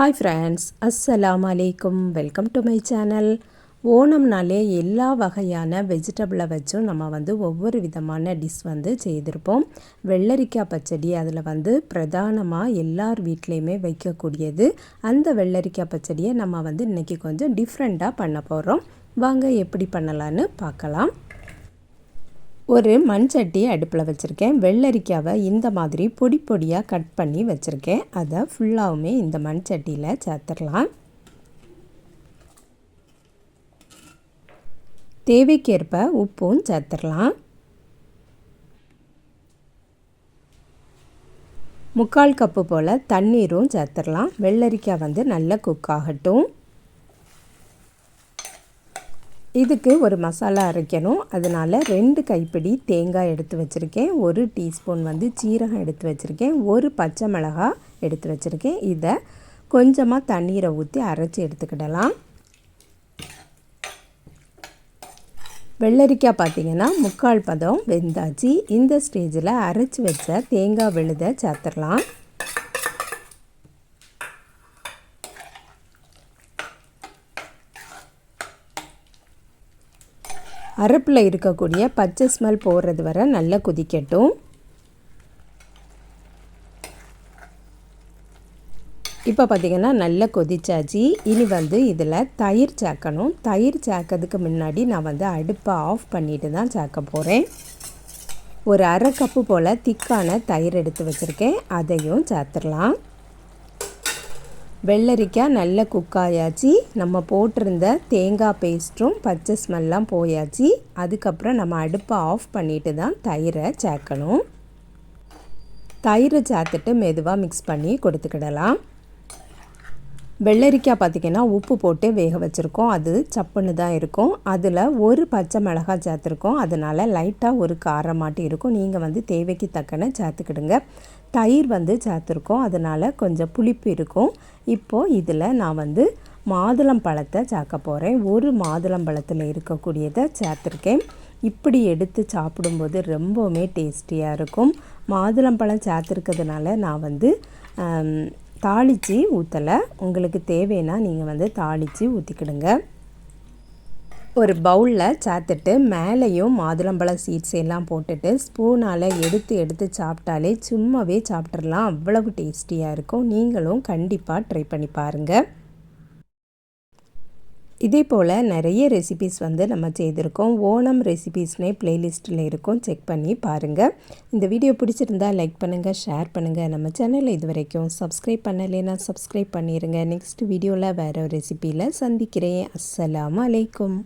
Hi friends அஸ்ஸலாம் அலைக்கும் welcome to my channel ஓணம்னாலே எல்லா வகையான வெஜிடபிளை வச்சும் நம்ம வந்து ஒவ்வொரு விதமான டிஷ் வந்து செய்திருப்போம். வெள்ளரிக்காய் பச்சடி அதில் வந்து பிரதானமாக எல்லார் வீட்லேயுமே வைக்கக்கூடியது. அந்த வெள்ளரிக்காய் பச்சடியை நம்ம வந்து இன்றைக்கி கொஞ்சம் டிஃப்ரெண்ட்டாக பண்ண போகிறோம் வாங்க எப்படி பண்ணலான்னு பார்க்கலாம். ஒரு மண்சட்டி அடுப்பில் வச்சுருக்கேன். வெள்ளரிக்காவை இந்த மாதிரி பொடி பொடியாக கட் பண்ணி வச்சுருக்கேன். அதை ஃபுல்லாகவுமே இந்த மண் சட்டியில் சேர்த்துடலாம். தேவைக்கேற்ப உப்பும் சேர்த்துடலாம். முக்கால் கப்பு போல் தண்ணீரும் சேர்த்துடலாம். வெள்ளரிக்காய் வந்து நல்லா குக் ஆகட்டும். இதுக்கு ஒரு மசாலா அரைக்கணும். அதனால் ரெண்டு கைப்பிடி தேங்காய் எடுத்து வச்சுருக்கேன். ஒரு டீஸ்பூன் வந்து சீரகம் எடுத்து வச்சுருக்கேன். ஒரு பச்சை மிளகாய் எடுத்து வச்சுருக்கேன். இதை கொஞ்சமாக தண்ணீரை ஊற்றி அரைச்சி எடுத்துக்கிடலாம். வெள்ளரிக்காய் பார்த்திங்கன்னா முக்கால் பதம் வெந்தாச்சு. இந்த ஸ்டேஜில் அரைச்சி வச்ச தேங்காய் விழுதை சேர்த்துடலாம். அரப்பில் இருக்கக்கூடிய பச்சை ஸ்மெல் போடுறது வரை நல்லா கொதிக்கட்டும். இப்போ பார்த்திங்கன்னா நல்லா கொதிச்சாச்சு. இனி வந்து இதில் தயிர் சேர்க்கணும். தயிர் சேர்க்கறதுக்கு முன்னாடி நான் வந்து அடுப்பை ஆஃப் பண்ணிட்டு தான் சேர்க்க போகிறேன் ஒரு அரை கப்பு போல் திக்கான தயிர் எடுத்து வச்சுருக்கேன். அதையும் சேர்த்துடலாம். வெள்ளரிக்காய் நல்ல குக்காயாச்சு நம்ம போட்டிருந்த தேங்காய் பேஸ்ட்டும் பச்சை ஸ்மெல்லாம் போயாச்சு. அதுக்கப்புறம் நம்ம அடுப்பை ஆஃப் பண்ணிட்டு தான் தயிரை சேர்க்கணும். தயிரை சேர்த்துட்டு மெதுவாக மிக்ஸ் பண்ணி கொடுத்துக்கிடலாம். வெள்ளரிக்காய் பார்த்திங்கன்னா உப்பு போட்டு வேக வச்சுருக்கோம். அது சப்புன்னு தான் இருக்கும். அதில் ஒரு பச்சை மிளகாய் சேர்த்துருக்கோம். அதனால் லைட்டாக ஒரு காரமாட்டி இருக்கும். நீங்கள் வந்து தேவைக்கு தக்கன சேர்த்துக்கிடுங்க. தயிர் வந்து சேர்த்துருக்கோம். அதனால் கொஞ்சம் புளிப்பு இருக்கும். இப்போது இதில் நான் வந்து மாதுளம் பழத்தை சேர்க்க போகிறேன் ஒரு மாதுளம் பழத்தில் இருக்கக்கூடியதை சேர்த்துருக்கேன். இப்படி எடுத்து சாப்பிடும்போது ரொம்பவுமே டேஸ்டியாக இருக்கும். மாதுளம்பழம் சேர்த்துருக்கிறதுனால நான் வந்து தாளித்து ஊற்றலை உங்களுக்கு தேவைன்னா நீங்கள் வந்து தாளித்து ஊற்றிக்கிடுங்க ஒரு பவுலில் சேர்த்துட்டு மேலேயும் மாதுளம்பழம் சீட்ஸ் எல்லாம் போட்டுட்டு ஸ்பூனால் எடுத்து எடுத்து சாப்பிட்டாலே சும்மாவே சாப்பிட்றலாம் அவ்வளவு டேஸ்டியாக இருக்கும். நீங்களும் கண்டிப்பாக ட்ரை பண்ணி பாருங்கள் இதே போல் நிறைய ரெசிபீஸ் வந்து நம்ம செய்திருக்கோம். ஓணம் ரெசிபீஸ்னே ப்ளேலிஸ்ட்டில் இருக்கும். செக் பண்ணி பாருங்கள் இந்த வீடியோ பிடிச்சிருந்தால் லைக் பண்ணுங்கள் ஷேர் பண்ணுங்கள் நம்ம சேனலில் இது வரைக்கும் சப்ஸ்கிரைப் பண்ணலைன்னா சப்ஸ்கிரைப் பண்ணிடுங்க நெக்ஸ்ட் வீடியோவில் வேறு ரெசிபியில் சந்திக்கிறேன். அஸ்ஸலாம் அலைக்கும்.